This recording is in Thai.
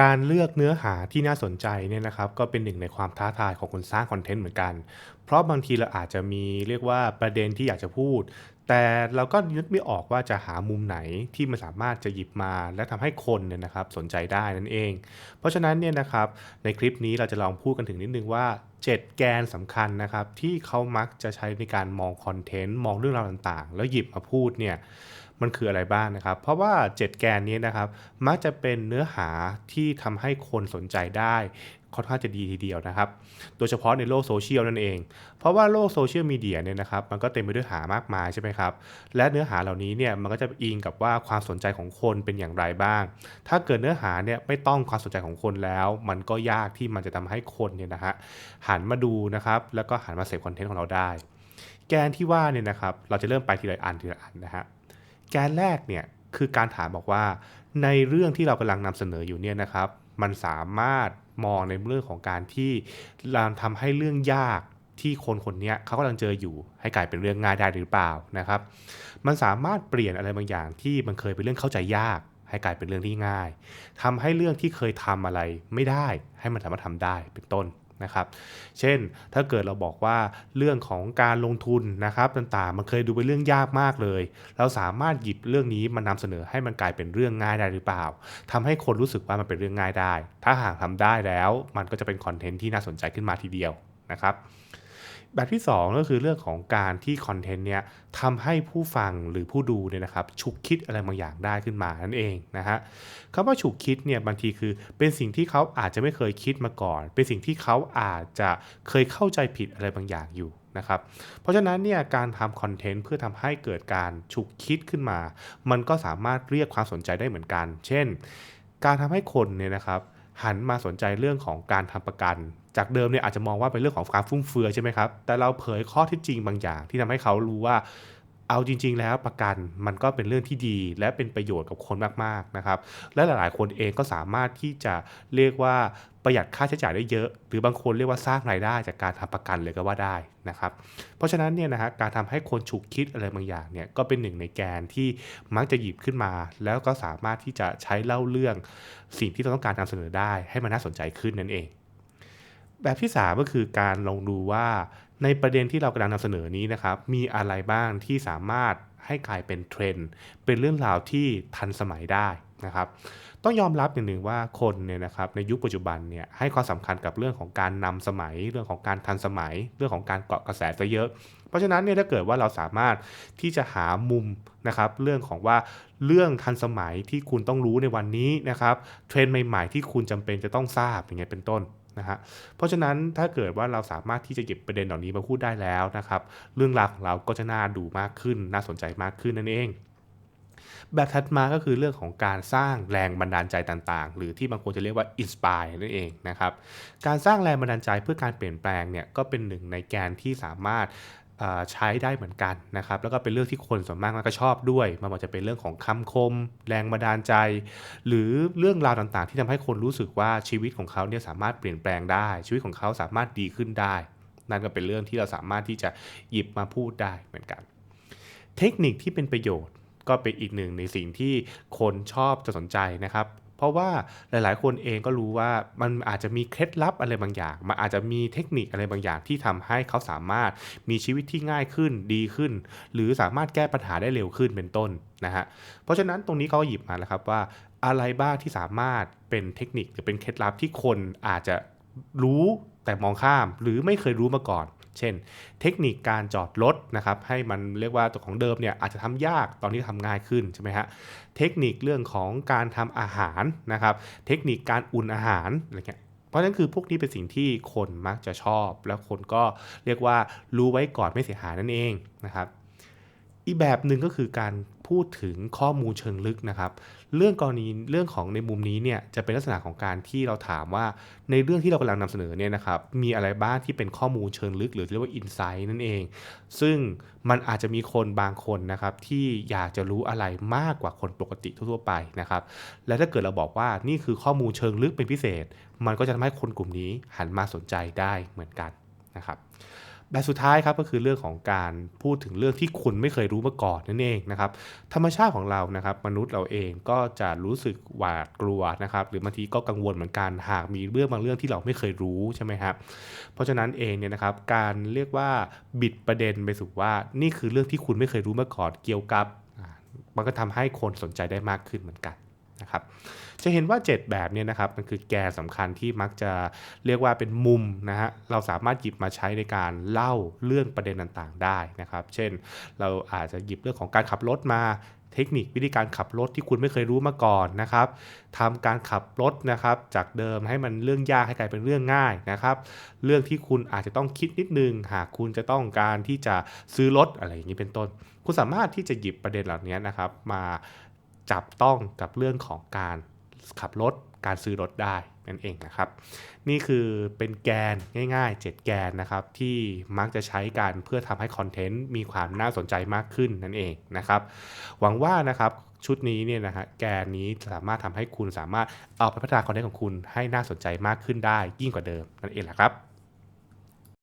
การเลือกเนื้อหาที่น่าสนใจเนี่ยนะครับก็เป็นหนึ่งในความท้าทายของคนสร้างคอนเทนต์เหมือนกัน เพราะบางทีเราอาจจะมีเรียกว่าประเด็นที่อยากจะพูด แต่เราก็นึกไม่ออกว่าจะหามุมไหนที่มันสามารถจะหยิบมา และทำให้คนเนี่ยนะครับสนใจได้นั่นเอง เพราะฉะนั้นเนี่ยนะครับในคลิปนี้เราจะลองพูดกันถึงนิดนึงว่า 7 แกนสำคัญนะครับที่เขามักจะใช้ในการมองคอนเทนต์มองเรื่องราวต่างๆ แล้วหยิบมาพูดเนี่ย มันคืออะไรบ้างนะครับ เพราะว่า 7 แกนนี้นะครับ มักจะเป็นเนื้อหาที่ทำให้คนสนใจได้ค่อนข้างจะดีทีเดียวนะครับ โดยเฉพาะในโลกโซเชียลนั่นเอง เพราะว่าโลกโซเชียลมีเดียเนี่ยนะครับ มันก็เต็มไปด้วยหามากมายใช่ไหมครับ และเนื้อหาเหล่านี้เนี่ยมันก็จะอิงกับว่าความสนใจของคนเป็นอย่างไรบ้าง ถ้าเกิดเนื้อหาเนี่ยไม่ต้องความสนใจของคนแล้ว มันก็ยากที่มันจะทำให้คนเนี่ยนะฮะหันมาดูนะครับ แล้วก็หันมาเสพคอนเทนต์ของเราได้ แกนที่ว่าเนี่ยนะครับ เราจะเริ่มไปทีละอันทีละอันนะฮะ แกนแรกเนี่ยคือการถามบอกว่า ในเรื่องที่เรากำลังนำเสนออยู่เนี่ยนะครับ มันสามารถมองในเรื่องของการที่เราทำให้เรื่องยากที่คนคนนี้เขากำลังเจออยู่ให้กลายเป็นเรื่องง่ายได้หรือเปล่านะครับ มันสามารถเปลี่ยนอะไรบางอย่างที่มันเคยเป็นเรื่องเข้าใจยาก ให้กลายเป็นเรื่องที่ง่ายทำให้เรื่องที่เคยทำอะไรไม่ได้ ให้มันสามารถทำได้เป็นต้น นะครับ เช่นถ้าเกิดเราบอกว่าเรื่องของการลงทุนนะครับต่างๆ มันเคยดูเป็นเรื่องยากมากเลย เราสามารถหยิบเรื่องนี้มานำเสนอให้มันกลายเป็นเรื่องง่ายได้หรือเปล่าทำให้คนรู้สึกว่ามันเป็นเรื่องง่ายได้ ถ้าหากทำได้แล้วมันก็จะเป็นคอนเทนต์ที่น่าสนใจขึ้นมาทีเดียวนะครับ แบบที่ 2 ก็คือเรื่องของการที่คอนเทนต์เนี้ยทำให้ผู้ฟังหรือผู้ดูเนี่ยนะครับฉุกคิดอะไรบางอย่างได้ขึ้นมานั่นเองนะฮะคำว่าฉุกคิดเนี่ยบางทีคือเป็นสิ่งที่เขาอาจจะไม่เคยคิดมาก่อน เป็นสิ่งที่เขาอาจจะเคยเข้าใจผิดอะไรบางอย่างอยู่นะครับเพราะฉะนั้นเนี่ยการทำคอนเทนต์เพื่อทำให้เกิดการฉุกคิดขึ้นมา มันก็สามารถเรียกความสนใจได้เหมือนกัน เช่น การทำให้คนเนี่ยนะครับหันมาสนใจเรื่องของการทำประกัน จากเดิมเนี่ยอาจจะมองว่าเป็นเรื่องของการฟุ่มเฟือยใช่ไหมครับ แต่เราเผยข้อเท็จจริงบางอย่าง ที่ทำให้เขารู้ว่าเอาจริง ๆ แล้วประกันมันก็เป็นเรื่องที่ดี และเป็นประโยชน์กับคนมากๆนะครับ และหลายๆ คนเองก็สามารถที่จะเรียกว่าประหยัดค่าใช้จ่ายได้เยอะ หรือบางคนเรียกว่าสร้างรายได้จากการทำประกันเลยก็ว่าได้นะครับ เพราะฉะนั้นเนี่ยนะฮะการทำให้คนฉุกคิดอะไรบางอย่างเนี่ยก็เป็นหนึ่งในแกนที่มักจะหยิบขึ้นมา แล้วก็สามารถที่จะใช้เล่าเรื่องสิ่งที่เราต้องการนำเสนอได้ ให้มันน่าสนใจขึ้นนั่นเอง แบบที่ 3 ก็คือการลองดูว่าในประเด็นที่เรากำลังนำเสนอนี้นะครับ มีอะไรบ้างที่สามารถให้กลายเป็นเทรนด์เป็นเรื่องราวที่ทันสมัยได้ นะครับต้องยอมรับอย่างหนึ่งว่าคนเนี่ยนะครับในยุคปัจจุบันเนี่ยให้ความสำคัญกับเรื่องของการนำสมัย เรื่องของการทันสมัย เรื่องของการเกาะกระแสซะเยอะ เพราะฉะนั้นเนี่ยถ้าเกิดว่าเราสามารถที่จะหามุมนะครับเรื่องของว่าเรื่องทันสมัยที่คุณต้องรู้ในวันนี้นะครับเทรนด์ใหม่ๆ ที่คุณจำเป็นจะต้องทราบอย่างเงี้ยเป็นต้นนะฮะเพราะฉะนั้นถ้าเกิดว่าเราสามารถที่จะเก็บประเด็นเหล่านี้มาพูดได้แล้วนะครับ เรื่องราวของเราก็จะน่าดูมากขึ้น น่าสนใจมากขึ้นนั่นเอง แบบถัดมาก็คือเรื่องของการสร้างแรงบันดาลใจต่างๆ หรือที่บางคนจะเรียกว่าอินสปายนั่นเองนะครับการสร้างแรงบันดาลใจเพื่อการเปลี่ยนแปลงเนี่ยก็เป็นหนึ่งในแกนที่สามารถใช้ได้เหมือนกันนะครับ แล้วก็เป็นเรื่องที่คนส่วนมากก็ชอบด้วยมันจะเป็นเรื่องของคำคม แรงบันดาลใจ หรือเรื่องราวต่างๆ ที่ทำให้คนรู้สึกว่าชีวิตของเขาเนี่ยสามารถเปลี่ยนแปลงได้ ชีวิตของเขาสามารถดีขึ้นได้ นั่นก็เป็นเรื่องที่เราสามารถที่จะหยิบมาพูดได้เหมือนกัน เทคนิคที่เป็นประโยชน์ ก็เป็นอีกหนึ่งในสิ่งที่คนชอบจะสนใจนะครับ เพราะว่าหลาย ๆ คนเองก็รู้ว่ามันอาจจะมีเคล็ดลับอะไรบางอย่าง มันอาจจะมีเทคนิคอะไรบางอย่างที่ทำให้เขาสามารถมีชีวิตที่ง่ายขึ้นดีขึ้น หรือสามารถแก้ปัญหาได้เร็วขึ้นเป็นต้นนะฮะเพราะฉะนั้นตรงนี้เขาหยิบมาแล้วครับว่าอะไรบ้างที่สามารถเป็นเทคนิคหรือเป็นเคล็ดลับที่คนอาจจะ รู้แต่มองข้ามหรือไม่เคยรู้มาก่อน เช่น เทคนิคการจอดรถนะครับให้มันเรียกว่าตัวของเดิมเนี่ยอาจจะทำยากตอนนี้ทำง่ายขึ้นใช่ไหมฮะเทคนิคเรื่องของการทำอาหารนะครับ เทคนิคการอุ่นอาหารอะไรเงี้ยเพราะฉะนั้นคือพวกนี้เป็นสิ่งที่คนมักจะชอบ แล้วคนก็เรียกว่ารู้ไว้ก่อนไม่เสียหายนั่นเองนะครับ อีกแบบหนึ่งก็คือการ พูดถึงข้อมูลเชิงลึกนะครับ เรื่องกรณีเรื่องของในมุมนี้เนี่ยจะเป็นลักษณะของการที่เราถามว่าในเรื่องที่เรากำลังนำเสนอเนี่ยนะครับมีอะไรบ้างที่เป็นข้อมูลเชิงลึก หรือเรียกว่าอินไซต์นั่นเอง ซึ่งมันอาจจะมีคนบางคนนะครับที่อยากจะรู้อะไรมากกว่าคนปกติทั่วๆไปนะครับและถ้าเกิดเราบอกว่านี่คือข้อมูลเชิงลึกเป็นพิเศษ มันก็จะทำให้คนกลุ่มนี้หันมาสนใจได้เหมือนกันนะครับ แบบสุดท้ายครับก็คือเรื่องของการพูดถึงเรื่องที่คุณไม่เคยรู้มาก่อนนั่นเองนะครับธรรมชาติของเรานะครับ มนุษย์เราเองก็จะรู้สึกหวาดกลัวนะครับ หรือบางทีก็กังวลเหมือนกันหากมีเรื่องบางเรื่องที่เราไม่เคยรู้ใช่ไหมครับเพราะฉะนั้นเองเนี่ยนะครับการเรียกว่าบิดประเด็นไปสู่ว่านี่คือเรื่องที่คุณไม่เคยรู้มาก่อนเกี่ยวกับ มันก็ทำให้คนสนใจได้มากขึ้นเหมือนกัน นะครับจะเห็นว่า 7 แบบเนี่ยนะครับมันคือแกนสำคัญที่มักจะเรียกว่าเป็นมุมนะฮะเราสามารถหยิบมาใช้ในการเล่าเรื่องประเด็นต่างๆ ได้นะครับ เช่น เราอาจจะหยิบเรื่องของการขับรถมาเทคนิควิธีการขับรถที่คุณไม่เคยรู้มาก่อนนะครับทำการขับรถนะครับ จากเดิมให้มันเรื่องยากให้กลายเป็นเรื่องง่ายนะครับ เรื่องที่คุณอาจจะต้องคิดนิดนึง หากคุณจะต้องการที่จะซื้อรถอะไรอย่างนี้เป็นต้น คุณสามารถที่จะหยิบประเด็นเหล่านี้นะครับ มา จับต้องกับเรื่องของการขับรถการซื้อรถได้นั่นเองนะครับ นี่คือเป็นแกนง่ายๆ 7 แกนนะครับ ที่มักจะใช้กันเพื่อทำให้คอนเทนต์มีความน่าสนใจมากขึ้นนั่นเองนะครับ หวังว่านะครับชุดนี้เนี่ยนะฮะแกนนี้สามารถทำให้คุณสามารถเอาไปพัฒนาคอนเทนต์ของคุณให้น่าสนใจมากขึ้นได้ยิ่งกว่าเดิมนั่นเองแหละครับ